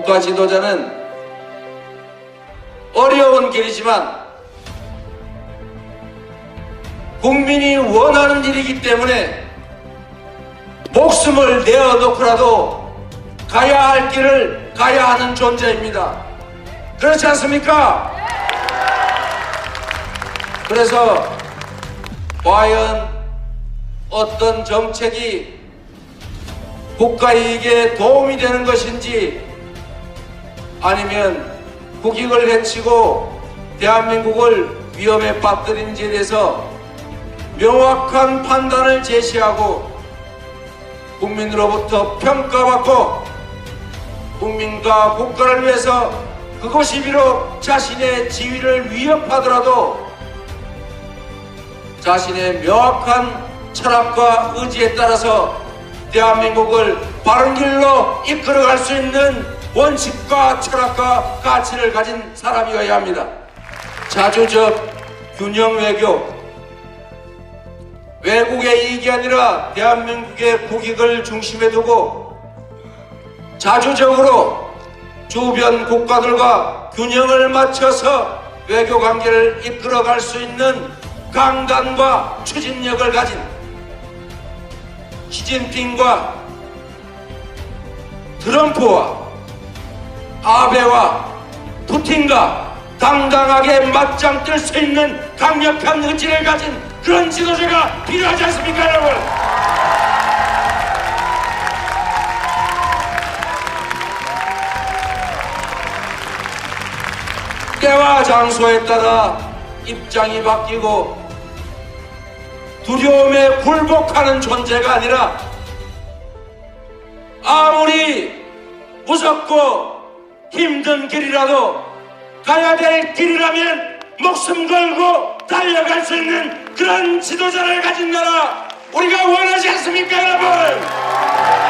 국가 지도자는 어려운 길이지만 국민이 원하는 일이기 때문에 목숨을 내어놓고라도 가야 할 길을 가야 하는 존재입니다. 그렇지 않습니까? 그래서 과연 어떤 정책이 국가 이익에 도움이 되는 것인지 아니면 국익을 해치고 대한민국을 위험에 빠뜨리는지에 대해서 명확한 판단을 제시하고 국민으로부터 평가받고 국민과 국가를 위해서 그것이 비록 자신의 지위를 위협하더라도 자신의 명확한 철학과 의지에 따라서 대한민국을 바른 길로 이끌어갈 수 있는 원칙과 철학과 가치를 가진 사람이어야 합니다. 자주적 균형 외교 외국의 이익이 아니라 대한민국의 국익을 중심에 두고 자주적으로 주변 국가들과 균형을 맞춰서 외교 관계를 이끌어갈 수 있는 강단과 추진력을 가진 시진핑과 트럼프와 아베와 푸틴과 당당하게 맞짱 뜰 수 있는 강력한 의지를 가진 그런 지도자가 필요하지 않습니까 여러분? 때와 장소에 따라 입장이 바뀌고 두려움에 굴복하는 존재가 아니라 아무리 무섭고 힘든 길이라도 가야 될 길이라면 목숨 걸고 달려갈 수 있는 그런 지도자를 가진 나라 우리가 원하지 않습니까 여러분?